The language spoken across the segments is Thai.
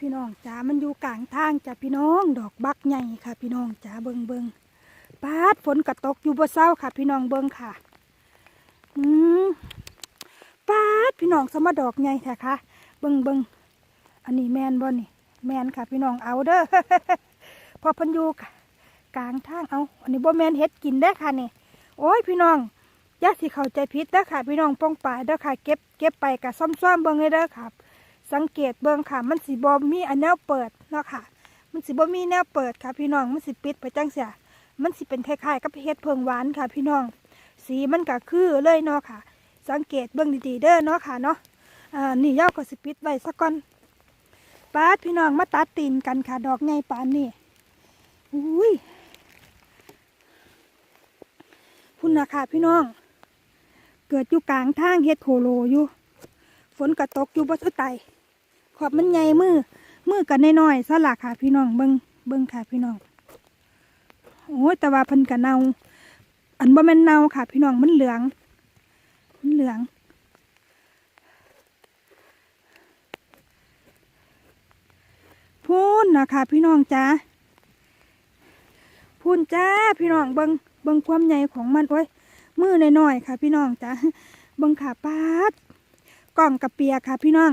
พี่น้องจ๋ามันอยู่กลางทางจ้ะพี่น้อง ดอกบักใหญ่ค่ะ พี่น้องจ๋าเบิงเบิงปาดฝนกระตกอยู่บ่เศร้าค่ะ พี่น้องเบิงค่ะอืมปาดพี่น้องสมาดอกใหญ่แท้ค่ะ เบิงเบิงอันนี้แมนบ่นี่ แมนค่ะ พี่น้องเอาเด้อพอพันอยู่กลางทางเอา อันนี้บ่แมนเฮ็ดกินได้ค่ะนี่โอ้ยพี่น้องอย่าสิเข้าใจผิดเด้อค่ะ พี่น้องป้องปายเด้อค่ะ เก็บเก็บไปกะซ่อมๆเบิ่งให้เด้อค่ะ สังเกตเบิ่งค่ะ มันสิบ่มีอันแนวเปิดเนาะค่ะ มันสิบ่มีแนวเปิดค่ะ พี่น้อง มันสิปิดไปจังเสียมันสิเป็นคล้ายๆกับเฮ็ดเพิงหวานค่ะ พี่น้อง สีมันก็คือเลยเนาะค่ะ สังเกตเบิ่งดีๆเด้อเนาะค่ะเนาะอ่านี่ยาวก็สิปิดไว้สักก่อนปาดพี่น้องมาตัดตีนกันค่ะ ดอกไงปานนี่อุ้ยพุ่นนะค่ะพี่น้อง เกิดอยู่กลางทางเฮ็ดโคโลอยู่ ฝนกระตกอยู่บ่ทุไต อบมันใหญ่มือมือกันน้อยๆซะละค่ะพี่น้องเบิ่งเบิ่งค่ะพี่น้องโอ้ยแต่ว่าพิ่นกะเนาอันบ่แม่นเนาค่ะ พี่น้องมันเหลือง มันเหลืองพูนนะคะพี่น้องจ้าพูนจ้าพี่น้องเบิงเบิงความใหญ่ของมันโอ้ยมือน้อยๆค่ะ พี่น้องจ้าเบิงขาปาดกล้องกระเปียค่ะ พี่น้อง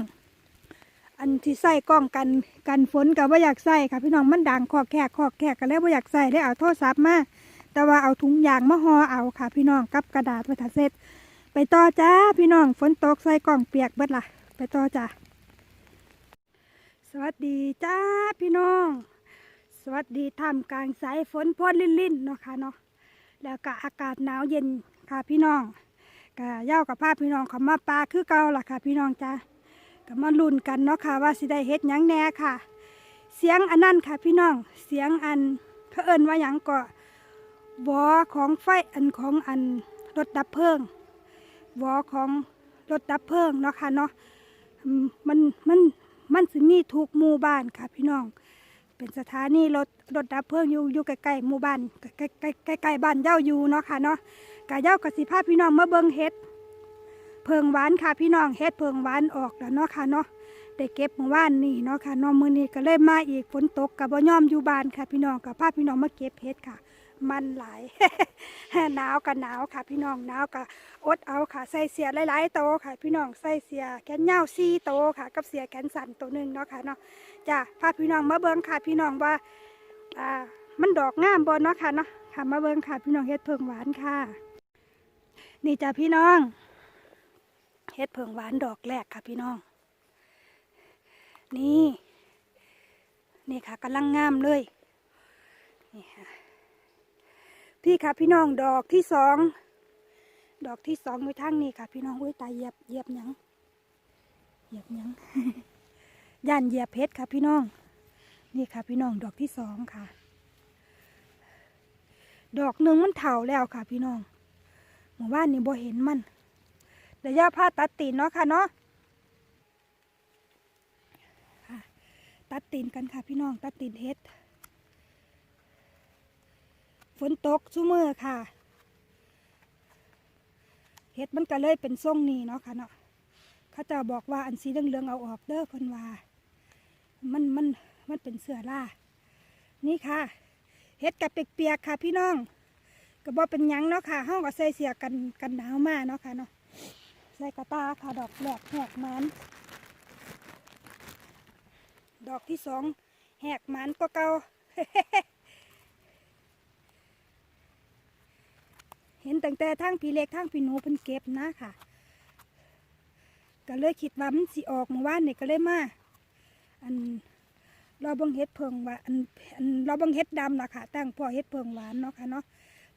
อันที่ใส่กล้องกันกันฝนกับว่าอยากใส่ค่ะพี่น้องมันดังคอกแขกคอกแขกกันแล้วว่าอยากใส่ได้เอาโทรศัพท์มาแต่ว่าเอาถุงยางมาห่อเอาค่ะ พี่น้องกับกระดาษไว้ถ้าเสร็จ ไปต่อจ้าพี่น้องฝนตกใส่กล้องเปียกเบิดละไปต่อจ้าสวัสดีจ้าพี่น้อง สวัสดีท่ามกลางสายฝนพรลิ่นลิ่นๆเนาะค่ะเนาะแล้วก็อากาศหนาวเย็นค่ะพี่น้องก็ย่ากับพาพี่น้องเขามาปลาคือเก่าล่ะค่ะ พี่น้องจ้า ก็มาลุ้นกันเนาะค่ะว่าสิได้เฮ็ดหยังแน่ค่ะ เสียงอันนั้นค่ะพี่น้องเสียงอันเขาเอิ้นว่าหยังก็วอของไฟอันของอันรถดับเพลิงวอของรถดับเพลิงเนาะค่ะเนาะมันมันมันสิมีทุกหมู่บ้านค่ะพี่น้อง เป็นสถานีรถรถดับเพลิงอยู่อยู่ใกล้ๆหมู่บ้านใกล้ใกล้ใกล้ๆบ้านเย้าอยู่เนาะค่ะเนาะกะเย้ากับสิพาพี่น้องมาเบิ่งเฮ็ด เพิงหวานค่ะพี่น้องเฮ็ดเพิงหวานออกแล้วเนาะค่ะเนาะได้เก็บเมื่อวานนี่เนาะค่ะเนาะมื้อนี้ก็เลยมาอีกฝนตกกับบ่ยอมอยู่บ้านค่ะ พี่น้องกับพาพี่น้องมาเก็บเฮ็ดค่ะ มันหลายหนาวกับหนาวค่ะ พี่น้องหนาวกับอดเอาค่ะใส่เสียหลายๆโตค่ะ พี่น้องใส่เสียแขนยาวสี่โตค่ะ กับเสียแขนสั้นตัวหนึ่งเนาะค่ะเนาะจ้าพาพี่น้องมาเบิ่งค่ะ พี่น้องว่าอ่ามันดอกงามบ่เนาะค่ะเนาะค่ะมาเบิ่งค่ะ พี่น้องเฮ็ดเพิงหวานค่ะ นี่จ้าพี่น้อง เฮ็ดเพิงหวานดอกแรกค่ะพี่น้อง นี่ นี่ค่ะกำลังงามเลย นี่ค่ะ พี่ค่ะพี่น้องดอกที่สอง ดอกที่สองไว้ทางนี้ค่ะ พี่น้องอุ้ยตายเหยียบเหยียบยังเหยียบยังย่านเหยียบเพชรค่ะพี่น้อง นี่ค่ะพี่น้องดอกที่สองค่ะ ดอกหนึ่งมันเถาแล้วค่ะพี่น้องหมู่บ้านนี่บ่เห็นมัน เดี๋ยวย่าผ้าตัดตีนเนาะค่ะเนาะตัดตีนกันค่ะพี่น้องตัดตีนเฮ็ด ฝนตกซุมือค่ะเห็ดมันก็เลยเป็นทรงนี้เนาะค่ะเนาะเขาจะบอกว่าอันสีเหลืองๆเอาออกเด้อเพิ่นว่ามันมันมันเป็นเสือล่านี่ค่ะเห็ดกับเปียกๆค่ะพี่น้องก็บอกเป็นยังเนาะค่ะห้องก็ใส่เสียกันกันหนาวมากเนาะค่ะเนาะ ใส่กระตาค่ะดอกแหลกแหกมันดอกที่สองแหกมันก็เก่าเห็นตั้งแต่ทั้งพี่เล็กทั้งพี่หนูเพิ่นเก็บนะค่ะ ก็เลยคิดว่ามันสิออกเมื่อวานเนี่ยก็เลยมา อันรอเบังเฮ็ดเพิงหวาอันอันรอเบังเฮ็ดดำล่ะค่ะ ตั้งพ่อเฮ็ดเพิงหวานเนาะค่ะเนาะ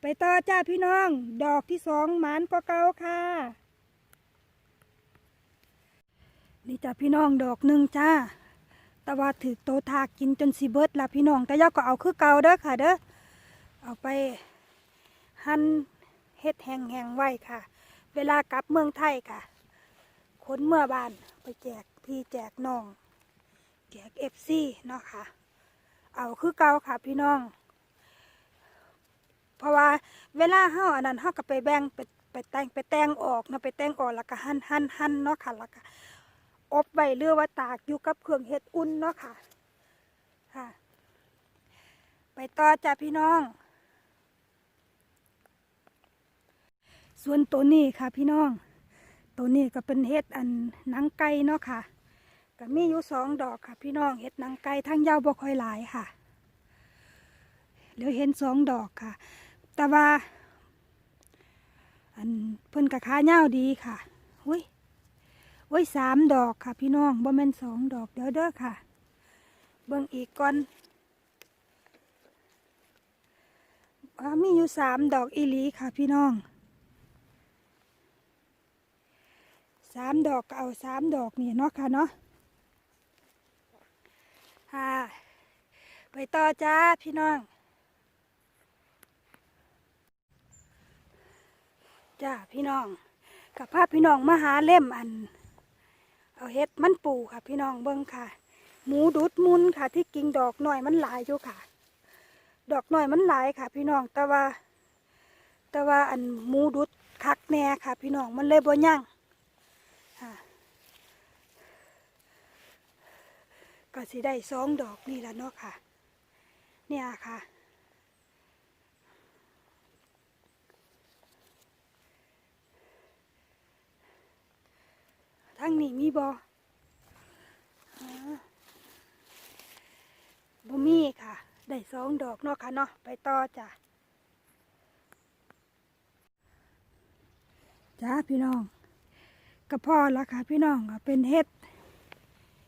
ไปต่อจ้าพี่น้อง ดอกที่สองหมานก็เก่าค่ะ นี่จ้าพี่น้องดอกหนึ่งจ้า แต่ว่าถือโตทากกินจนสิเบิดละพี่น้อง แต่ย่าก็เอาคือเก่าเด้อค่ะเด้อ เอาไปหั่นเฮ็ดแห้งๆไว้ค่ะ เวลากลับเมืองไทยค่ะ ขนเมื่อบานไปแจกพี่แจกน้อง แจกเอฟซีเนาะค่ะ เอาคือเก่าค่ะพี่น้อง เพราะว่าเวลาเฮาอันนั้นเฮาก็ไปแบ่งไปไปแต่งไปแต่งออกเนาะไปแต่งออกแล้วก็หั่นหั่นหั่นเนาะค่ะแล้วก็ อบไว้หรือว่าตากอยู่กับเครื่องเฮ็ดอุ่นเนาะค่ะค่ะ ไปต่อจ้ะพี่น้อง ส่วนตัวนี้ค่ะพี่น้อง ตัวนี้ก็เป็นเห็ดอันนังไก่เนาะค่ะก็มีอยู่สองดอกค่ะ พี่น้องเห็ดนังไก่ทั้งยาวบ่ค่อยหลายค่ะเหลือเห็นสองดอกค่ะ แต่ว่า อันเพิ่นกระค้าเงาดีค่ะ อุ้ยสามดอกค่ะ พี่น้องบ่แม่นสองดอกเด้อเด้อค่ะ เบิ่งอีกก่อนมีอยู่สามดอกอีลีค่ะ พี่น้องสามดอกเอาสามดอกนี่เนาะค่ะเนาะค่ะไปต่อจ้าพี่น้องจ้าพี่น้องกับภาพพี่น้องมาหาเล่มอัน เอาเฮ็ดมันปูค่ะ พี่น้องเบิ้งค่ะ หมูดุดมุนค่ะ ที่กิ่งดอกหน่อยมันหลายอยู่ค่ะ ดอกหน่อยมันหลายค่ะ พี่น้องแต่ว่า แต่ว่าอันหมูดุดคักแน่ค่ะ พี่น้องมันเลยบ่ยั่งค่ะก็สิได้สองดอกนี่แหละเนาะค่ะ เนี่ยค่ะ ทั้งนี้มีบอบ่มีค่ะ ได้สองดอกเนาะค่ะเนาะ ไปต่อจ้ะ จ้าพี่น้องก็พอแล้วค่ะพี่น้องเป็นเห็ด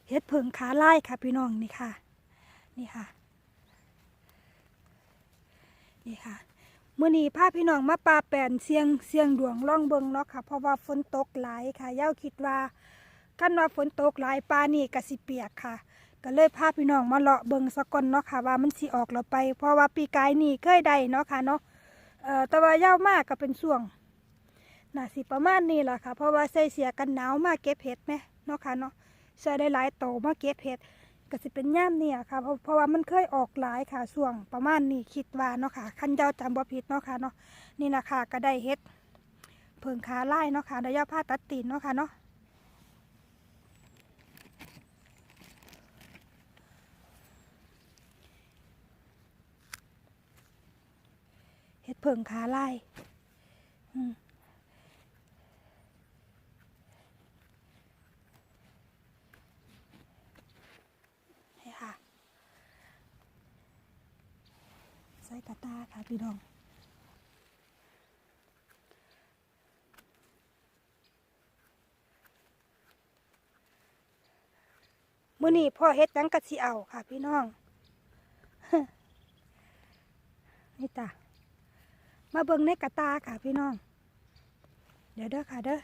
เห็ดเผิงขาไล่ค่ะพี่น้องนี่ค่ะ นี่ค่ะ นี่ค่ะ มื่อนี้พาพี่น้องมาปลาแปนเสียงเสียงดวงล่องเบิงเนาะค่ะ เพราะว่าฝนตกหลายค่ะย่าคิดว่าคันว่าฝนตกหลายปลานี่กสิเปียกค่ะ ก็เลยพาพี่น้องมาเลาะเบิงสะก่อนเนาะค่ะ ว่ามันสิออกเราไป เพราะว่าปีกายนี่เคยได้เนาะค่ะเนาะเอ่อแต่ว่าย่ามากก็เป็นช่วงน่าสิประมาณนี้แหละค่ะ เพราะว่าใส่เสียกันหนาวมากเก็บเห็ดไหมเนาะค่ะเนาะใส่ได้หลายโตมาเก็บเห็ด ก็สิเป็นย่ามเนี่ยค่ะเพราะเพราะว่ามันเคยออกหลายค่ะช่วงประมาณนี้คิดว่าเนาะค่ะคันเจ้าจำบ่ผิดเนาะค่ะเนาะนี่นะค่ะก็ได้เห็ดเพิงขาไล่เนาะค่ะได้ยาผ้าตัดตีนเนาะค่ะเนาะเห็ดเพิงขาไล่อืม นี่ค่ะใส่กระตาค่ะ พี่น้องมื่อนี้พ่อเฮ็ดยังกะสิเอาค่ะ พี่น้อง นี่จ้ะมาเบิ่งในกระตาค่ะ พี่น้อง เดี๋ยวเด้อค่ะเด้อ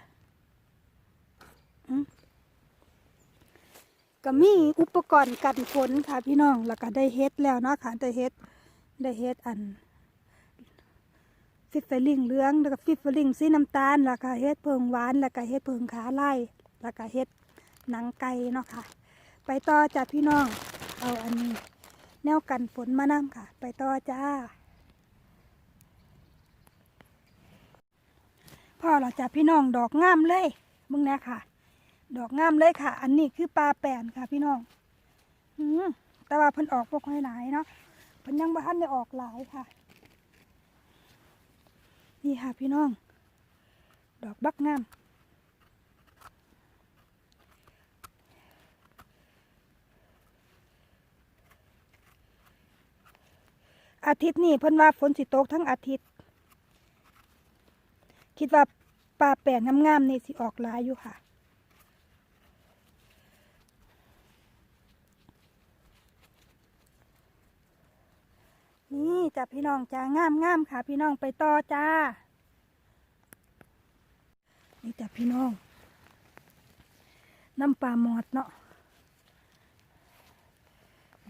ก็มีอุปกรณ์กันฝนค่ะ พี่น้อง แล้วก็ได้เฮ็ดแล้วเนาะค่ะได้เฮ็ดได้เฮ็ดอัน ฟิฟเฟลิงเหลืองแล้วก็ฟิฟเฟลิงสีน้ำตาลแล้วก็เฮ็ดเพิงหวานแล้วก็เฮ็ดเพิงขาไล่แล้วก็เฮ็ดหนังไก่เนาะค่ะ ไปต่อจ้ะพี่น้อง เอาอันนี้ แนวกันฝนมานํค่ะ ไปต่อจ้าพ่อเราจ้ะพี่น้องดอกงามเลยมึงแน่ค่ะ ดอกงามเลยค่ะ อันนี้คือปลาแปนค่ะพี่น้องอืมแต่ว่าเพิ่นออกพวกหลายๆเนาะเพิ่นยังบ่ทันได้ออกหลายค่ะ นี่ค่ะพี่น้อง ดอกบักงาม อาทิตย์นี้เพิ่นว่าฝนสิตกทั้งอาทิตย์ คิดว่าปลาแปนงามๆนี่สิออกหลายอยู่ค่ะ นี่จ้ะพี่น้องจ้างามงามค่ะ พี่น้องไปต่อจ้า นี่จ้ะพี่น้อง น้ำปลาหมอดเนาะ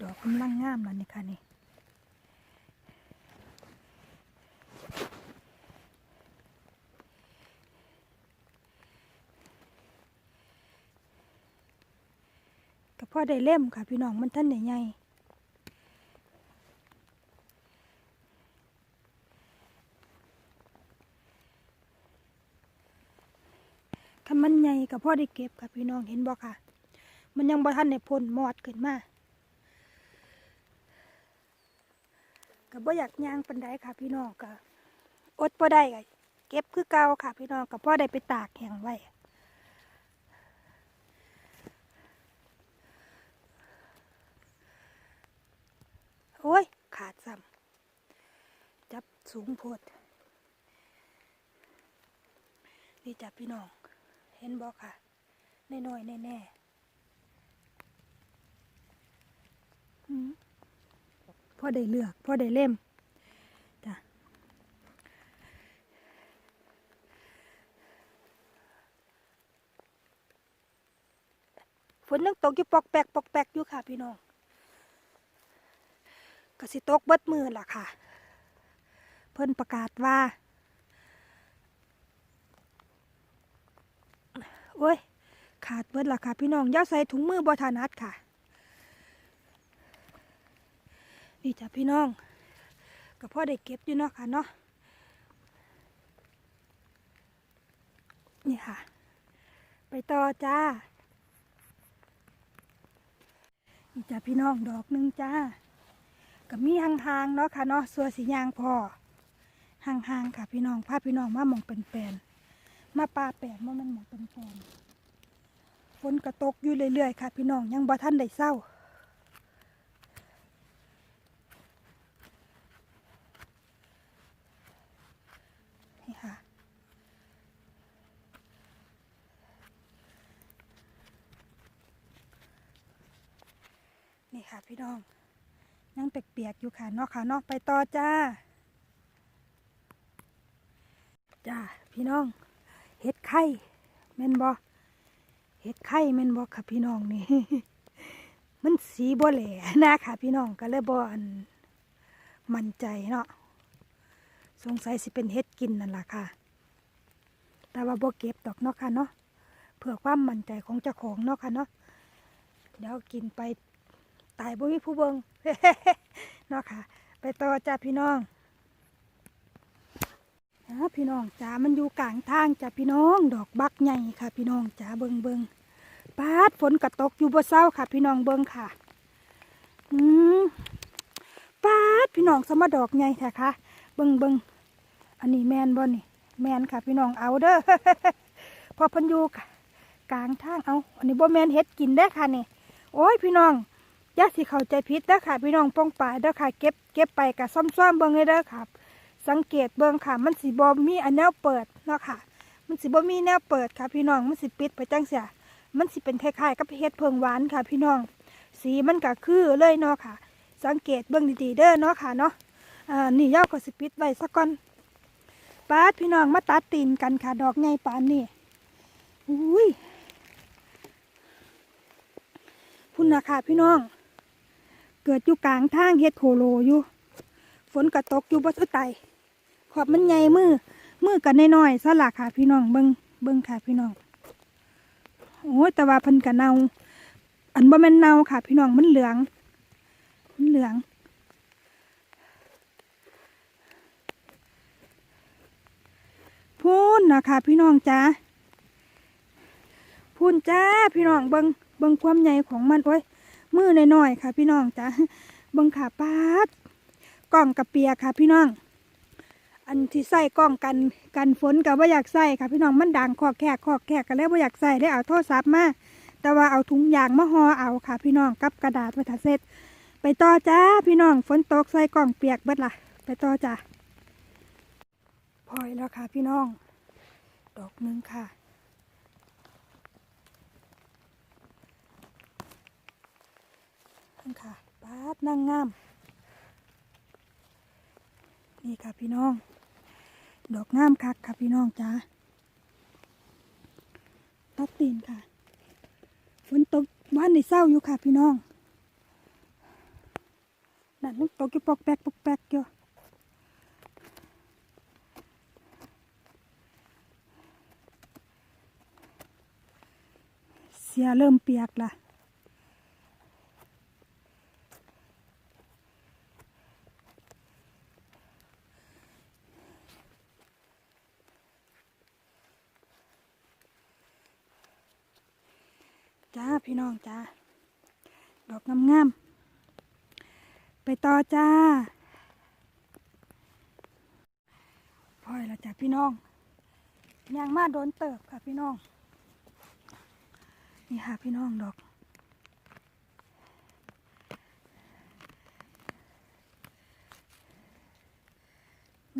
ดอกกำลังงามแล้วนี่ค่ะนี่ก็พอได้เล่มค่ะ พี่น้องมันท่านใหญ่ ถ้ามันใหญ่ก็พ่อได้เก็บค่ะพี่น้องเห็นบ่ค่ะ มันยังบ่ทันได้พ่นมอดขึ้นมาก็บ่อยากย่างปันไดค่ะพี่น้องก็อดบ่ได้ก็เก็บคือเก่าค่ะพี่น้องก็พอได้ไปตากแห้งไว้โอ้ย ขาดซ้ำจับสูงโพดนี่จับพี่น้อง เห็นบอกค่ะน้อยๆแน่ๆพ่อได้เลือกพ่อได้เล่มจ้ะฝนยังตกอยู่ปอกแปกปอกแปกอยู่ค่ะ พี่น้องก็สิตกเบิดมือล่ะค่ะ เพิ่นประกาศว่า โอ้ย ขาดเบิดล่ะค่ะ พี่น้องย่าใส่ถุงมือบอทานัดค่ะ นี่จ้ะพี่น้องก็พ่อได้เก็บอยู่เนาะค่ะเนาะ นี่ค่ะ ไปต่อจ้า นี่จ้ะพี่น้องดอกหนึ่งจ้าก็มีห่างๆเนาะค่ะเนาะสัวสียางพอห่างๆค่ะพี่น้องพาพี่น้องมาหมองเป็นแปลน มาปลาแปดว่ามันหมองเป็นแปลนฝนกระตกอยู่เรื่อยๆค่ะ พี่น้องยังบ่ท่านได้เศร้า นี่ค่ะ นี่ค่ะพี่น้อง ยังเปียกๆอยู่ค่ะนอกค่ะนอกไปต่อจ้า จ้า พี่น้อง เห็ดไข่แม่นบอเห็ดไข่แม่นบอค่ะพี่น้องนี่มันสีบ่แหล่นะค่ะพี่น้องก็เลยบ่อันมั่นใจเนาะสงสัยสิเป็นเห็ดกินนั่นล่ะค่ะ แต่ว่าบ่เก็บดอกเนาะค่ะเนาะเพื่อความมั่นใจของเจ้าของเนาะค่ะเนาะเดี๋ยวกินไปตายบ่มีผู้เบิงเนาะค่ะ ไปต่อจ้าพี่น้อง นะพี่น้องจ้ามันอยู่กลางทางจ้าพี่น้องดอกบักใหญ่ค่ะ พี่น้องจ้าเบิงเบิงปาดฝนกระตกอยู่บ่เศร้าค่ะ พี่น้องเบิงค่ะ อืมปาดพี่น้องสมดอกใหญ่แท้ค่ะ เบิงเบิงอันนี้แมนบ่นี่ แมนค่ะ พี่น้องเอาเด้อพอพันอยู่กลางทางเอา อันนี้บ่แมนเฮ็ดกินได้ค่ะนี่ โอ้ยพี่น้องอย่าสิเข้าใจผิดเด้อค่ะ พี่น้องป้องปลายเด้อค่ะ เก็บเก็บไปกับซ่อมๆเบิ่งเลยเด้อค่ะ สังเกตเบิ่งค่ะ มันสิบ่มีอันแนวเปิดเนาะค่ะ มันสิบ่มีแนวเปิดค่ะ พี่น้องมันสิปิดไปจังเสียมันสิเป็นคล้ายๆกับเฮ็ดเพิงหวานค่ะ พี่น้อง สีมันก็คือเลยเนาะค่ะ สังเกตเบิ่งดีๆเด้อเนาะค่ะเนาะอ่านี่ย่าก็สิปิดไว้สักก่อนปาดพี่น้องมาตัดตีนกันค่ะ ดอกใหญ่ปานนี่อุ้ยพุ่นนะค่ะพี่น้อง เกิดอยู่กลางทางเฮ็ดโคโลอยู่ ฝนกระตกอยู่บนสุดไต ขอบมันใหญ่มือมือกันน้อยๆสลักค่ะพี่น้องเบิงเบิ้งค่ะพี่น้องโอ้ยแต่ว่าพันกะเนาอันบ่แม่นเนาค่ะ พี่น้องมันเหลือง มันเหลืองพูนนะคะพี่น้องจ้าพูนจ้าพี่น้องเบิงเบิงความใหญ่ของมันโอ้ยมือน้อยๆค่ะ พี่น้องจ้ะเบังขาปาดกล่องกระเปียค่ะ พี่น้อง อันที่ใส่กล่องกันกันฝนกับว่าอยากใส่ค่ะพี่น้องมันดังคอกแขกคอกแขกกันแล้วว่าอยากใส่ได้เอาโทรศัพท์มาแต่ว่าเอาถุงยางมาห่อเอาค่ะ พี่น้องกับกระดาษไว้ถ้าเสร็จ ไปต่อจ้าพี่น้องฝนตกใส่กล่องเปียกเบิดละไปต่อจ้าพอยแล้วค่ะพี่น้อง ดอกหนึงค่ะนั่นค่ะปาดนั่งงาม นี่ค่ะพี่น้อง ดอกงามคักค่ะพี่น้องจ้าตัดตีนค่ะ ฝนตกบ้านในเศร้าอยู่ค่ะพี่น้องนั่นมันตกอยู่ปอกแปกปอกแปกอยู่เสียเริ่มเปียกละ จ้า พี่น้องจ้าดอกงามๆไปต่อจ้าพอยแล้วจ้ะพี่น้องยางมาโดนเติบค่ะพี่น้อง นี่ค่ะพี่น้องดอก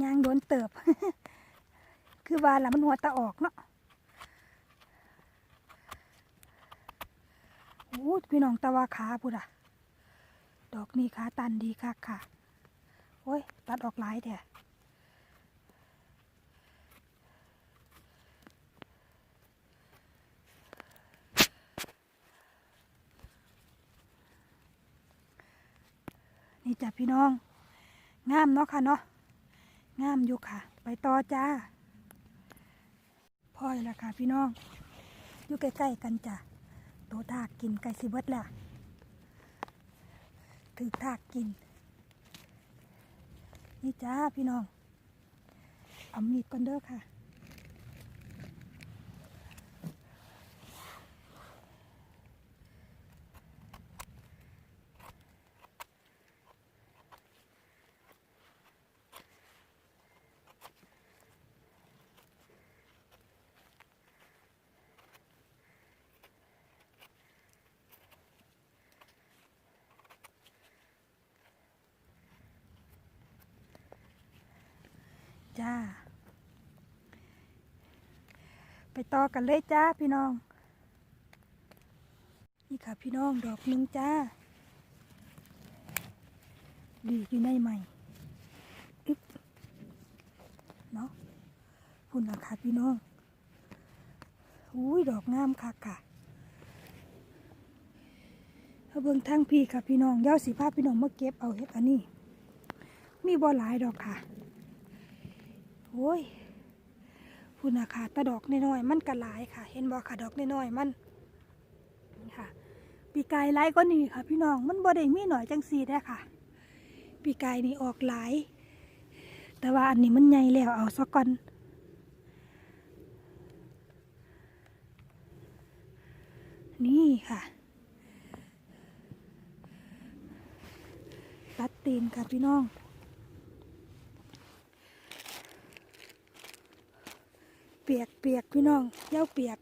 ยางโดนเติบ คือว่าละมันหัวตะออกเนาะ อ้ยพี่น้องตะวาขาพุดอะดอกนี้ขาตันดีค่ะค่ะ โอ้ย ตัดออกหลายแท้นี่จ้ะพี่น้อง งามเนาะค่ะเนาะ งามอยู่ค่ะ ไปต่อจ้าพ่อยละค่ะพี่น้อง อยู่ใกล้ๆกันจ้ะ โตทากกินไก่สิเบิดละถือทากกิน นี่จ้าพี่น้อง เอามีดก่อนเด้อค่ะ จ้า ไป ต่อกันเลยจ้าพี่น้อง นี่ค่ะพี่น้องดอกหนึงจ้า ดีอยู่ในใหม่อึ๊บเนาะพุ่นละค่ะพี่น้องอุ้ยดอกงามค่ะค่ะเอาเบิ่งทางพี่ค่ะพี่น้องเย้าสีภาพพี่น้องมาเก็บเอาเฮ็ดอันนี้ มีบ่หลายดอกค่ะโอ้ย พุนนะคะตะดอกน้อยๆมันกระลายค่ะ เห็นบ่ค่ะดอกน้อยๆมันนี่ค่ะ ปีกายหลายก็นี่ค่ะ พี่น้องมันบ่ได้มีหน่อยจังสีได้ค่ะ ปีกายนี่ออกหลาย แต่ว่าอันนี้มันใหญ่แล้วเอาซะก่อนนี่ค่ะ ตัดตีนค่ะพี่น้อง ปียกเปียกพี่น้องเย้าเปียก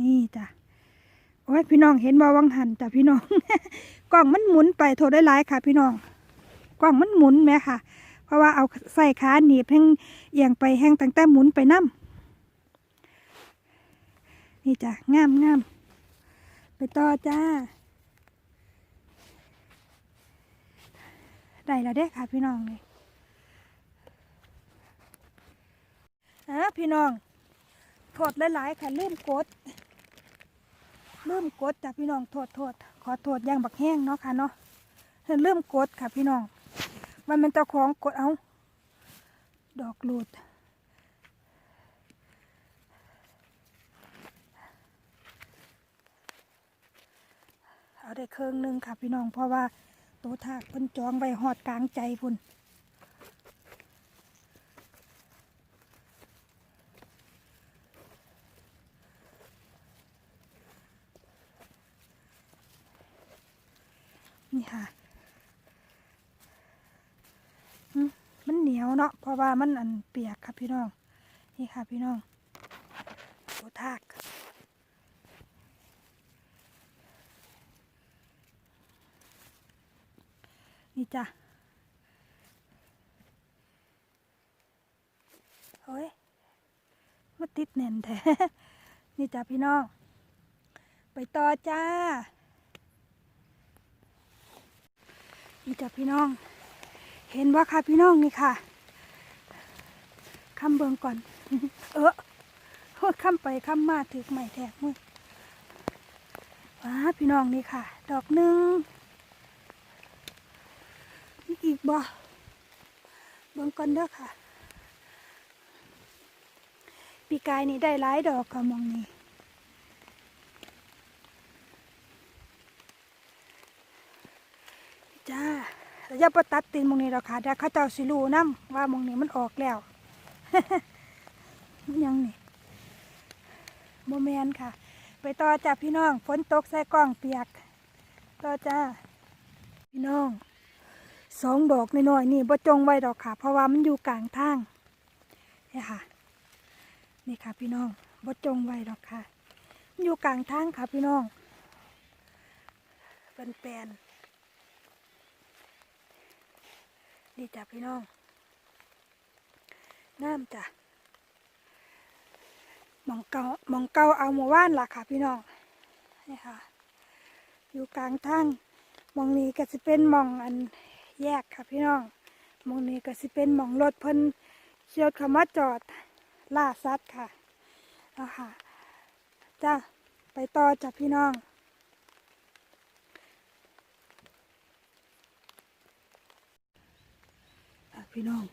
นี่จ้ะโอ้ยพี่น้องเห็นบ่วังหันจ้ะพี่น้อง กล่องมันหมุนไปโทรได้หลายค่ะ พี่น้องกล่องมันหมุนแหม่ค่ะ เพราะว่าเอาใส่ขาหนีบแห้งเอียงไปแห้งตั้งแต่หมุนไปน้ำนี่จ้ะงามงามไปต่อจ้า ได้แล้วเด้ค่ะพี่น้องนี่อะพี่น้องโทษหลายๆค่ะลืมกดลืมกดจ้ะพี่น้องโทษโทษ ขอโทษย่างบักแห้งเนาะค่ะเนาะลืมกดค่ะพี่น้องมันเป็นเจ้าของกดเอา ดอกหลุดเอาได้เครื่องหนึงค่ะพี่น้องเพราะว่าตัวถากเพิ่นจองไว้หอดกลางใจพุ่น นี่ค่ะมันเหนียวเนาะเพราะว่ามันอันเปียกค่ะพี่น้อง นี่ค่ะพี่น้องตัวถากนี่จ้ะโอ้ยมาติดแน่นแท้ นี่จ้ะพี่น้อง ไปต่อจ้า นี่จ้ะพี่น้อง เห็นว่าค่ะพี่น้องนี่ค่ะคำเบิงก่อน เออโคตรคำไปคำมาถือใหม่แทกมือว้าพี่น้องนี่ค่ะ ดอกหนึ่งมีอีกบ่เบิ่งก่อนเด้อค่ะ ปีกายนี่ได้หลายดอกค่ะมองนี้จ้าแล้ว อย่าไปตัดตีนมองนี้หรอกค่ะเดี๋ยวเขาเจ้าสิรู้นํว่ามองนี้มันออกแล้ว ยังนี่โมแมนค่ะ ไปต่อจ้าพี่น้องฝนตกใส่กล้องเปียก ต่อจ้า พี่น้องสองดอกน้อยๆนี่บ่จงไว้ดอกค่ะ เพราะว่ามันอยู่กลางทางนี่ค่ะ นี่ค่ะ พี่น้องบ่จงไว้ดอกค่ะ อยู่กลางทางค่ะ พี่น้องเป็นแปลนๆ นี่จ้ะพี่น้องน้ำจ้ะมองเกามองเกาเอาหมู่บ้านล่ะค่ะ พี่น้องนี่ค่ะ อยู่กลางทางมองนี้ก็จะเป็นมองอันแยกค่ะพี่น้องมองนี้ก็จะเป็นมองรถเพิ่นเชียวคำว่าจอดล่าสัตว์ค่ะเอาค่ะจ้าไปต่อจ้ะพี่น้องอะ พี่น้อง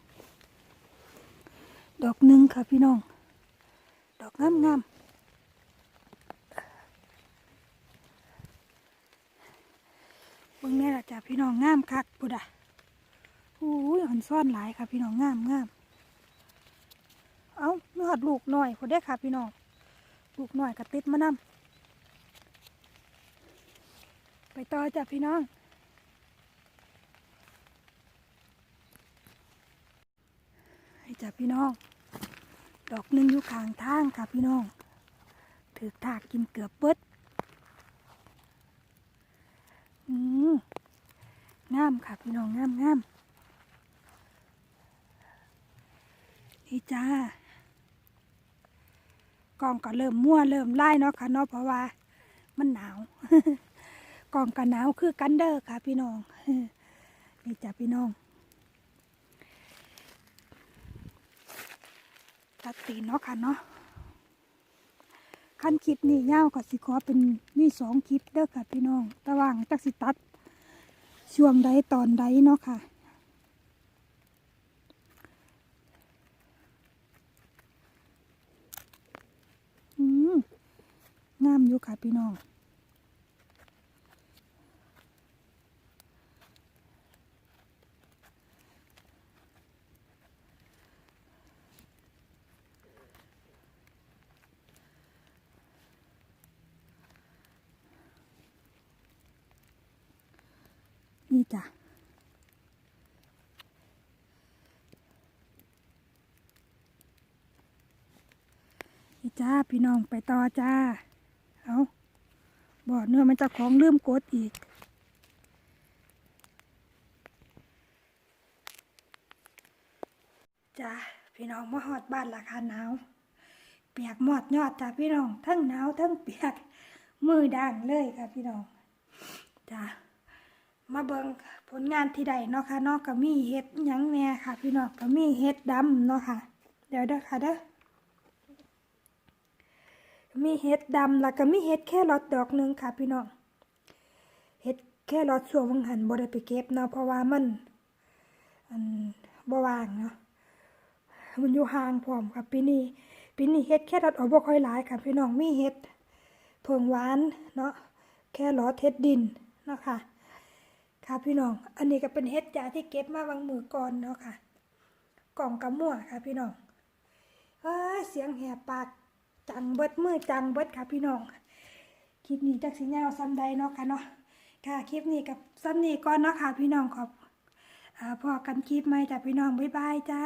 ดอกหนึ่งค่ะพี่น้อง ดอกงามงามเบิ่งแน่ละจ้ะพี่น้องงามคักปุดอะอู้ยหันซ่อนหลายค่ะ พี่น้องงามงามเอาเนื้อลูกหน่อยพอได้ค่ะ พี่น้อง ลูกหน่อยกระติดมานำไปต่อจ้ะพี่น้อง ให้ จ้ะพี่น้อง ดอกหนึ่งอยู่ข้างทางค่ะพี่น้อง ถือถากกินเกือบเบิดอืมงามค่ะพี่น้องงามงามนี่จ้ากองก็เริ่มมั่วเริ่มไล่เนาะค่ะเนาะเพราะว่า มันหนาวกองก็หนาวคือกันเด้อค่ะพี่น้องนี่จ้ะพี่น้อง ตัดตีนเนาะค่ะเนาะขั้นคลิปนี่ยาวกับสิขอเป็นนี่สองคลิปเด้อค่ะพี่น้องระหว่างจักสิตัด ช่วงใดตอนใดเนาะค่ะ อืมงามอยู่ค่ะพี่น้อง นี่จ้ะนี่จ้าพี่น้องไปต่อจ้า เอาบ่อเนื้อมันจะของลืมกดอีกจ้าพี่น้องมาหอดบ้านราคาหนาว เปียกหมอดยอดจ้าพี่น้องทั้งหนาวทั้งเปียกมือด่างเลยค่ะพี่น้องจ้า มาเบิงผลงานที่ใดเนาะค่ะเนาะก็มีเห็ดยังแหน่ค่ะ พี่น้องก็มีเห็ดดำเนาะค่ะ เดี๋ยวเด้อค่ะเด้อมีเห็ดดำแล้วก็มีเห็ดแค่รอทดอกหนึ่งค่ะ พี่น้องเห็ดแค่รอทส่วนวังหันบ่ได้ไปเก็บเนาะเพราะว่ามันอันบ่ว่างเนาะมันอยู่ห่างพร้อมค่ะปีนี้ปีนี้เห็ดแค่รอทออกบ่ค่อยหลายค่ะ พี่น้องมีเห็ดเพิงหวานเนาะแค่รอทเห็ดดินเนาะค่ะ ค่ะพี่น้อง อันนี้ก็เป็นเฮ็ดยาที่เก็บมาวางมือก่อนเนาะค่ะ กล่องกระมั่วค่ะพี่น้องเอ้เสียงแหบปากจังเบิดมือจังเบิดค่ะพี่น้อง คลิปนี้จักสิยาซ้ำใดเนาะค่ะเนาะ ค่ะคลิปนี้กับซ้ำนี้ก่อนเนาะค่ะพี่น้องขอบอพอกันคลิปไหมจ้ะพี่น้องบ๊ายบายจ้า